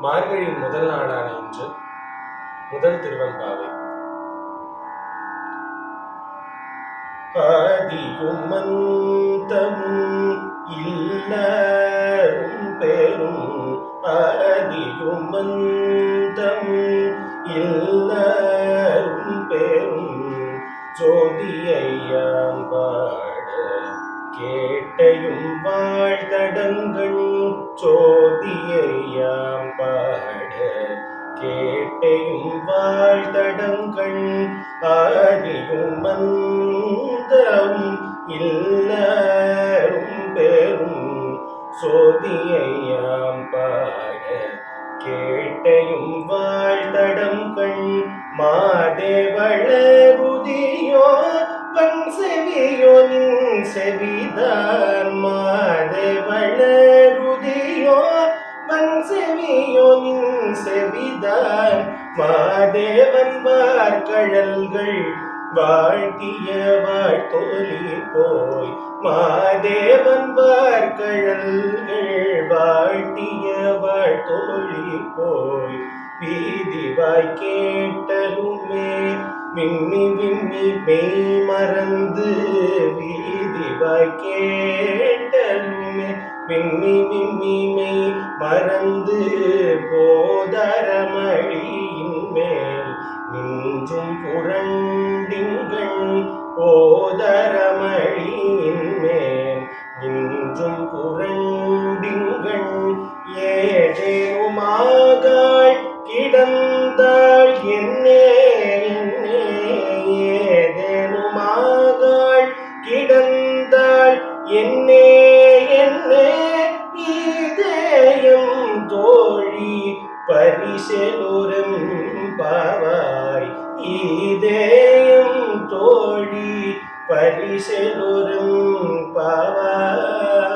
மார்கழியின் முதல் நாளான இன்று முதல் திருவன்பாவை ஆதியும் மந்தமும் இல்லரும் பெரும் ஆதியும் மந்தமும் இல்லரும் பெரும் ஜோதியையாம்பார் கேட்டையும் வாழ்தடங்கள் சோதியையாம் பாட. கேட்டையும் வாழ்தடங்கள் ஆதியும் மந்தம் இல்லரும் பெரும் சோதியையாம் பாட. கேட்டையும் வாழ்தடம் கண் மாதேவளருதியோ பன் செவியோ நின் செவிதான் மாதேவளருதியோ பன் செவியோ நின் செவிதான் மாதேவன் வார்கழல்கள் வாழ்த்திய வாழ்த்தொலி போய். மாதேவன் வார்கழல்கள் வாழ்த்திய வாழ்த்தொலி போய். வீதிவாய் கேட்டலுமே விம்மி விம்மி மெய் மறந்து வீதிவாய் கேட்டலுமே விம்மி விம்மி மெய் மறந்து போதரமழியின் மேல் நின்றும் புரண்டிங்கள் போதரமழியின் மேல் நின்றும் புரண்டிங்கள். ஏதேனுமாகாள் பிறந்தாள் என்னே என்னே ஏதேனுமாகாள் கிடந்தாள் என்னே என்னே இதயம் தோழி பரிசெலுரும் பாவாய் இதயம் தோழி பரிசெலுரும் பாவாய்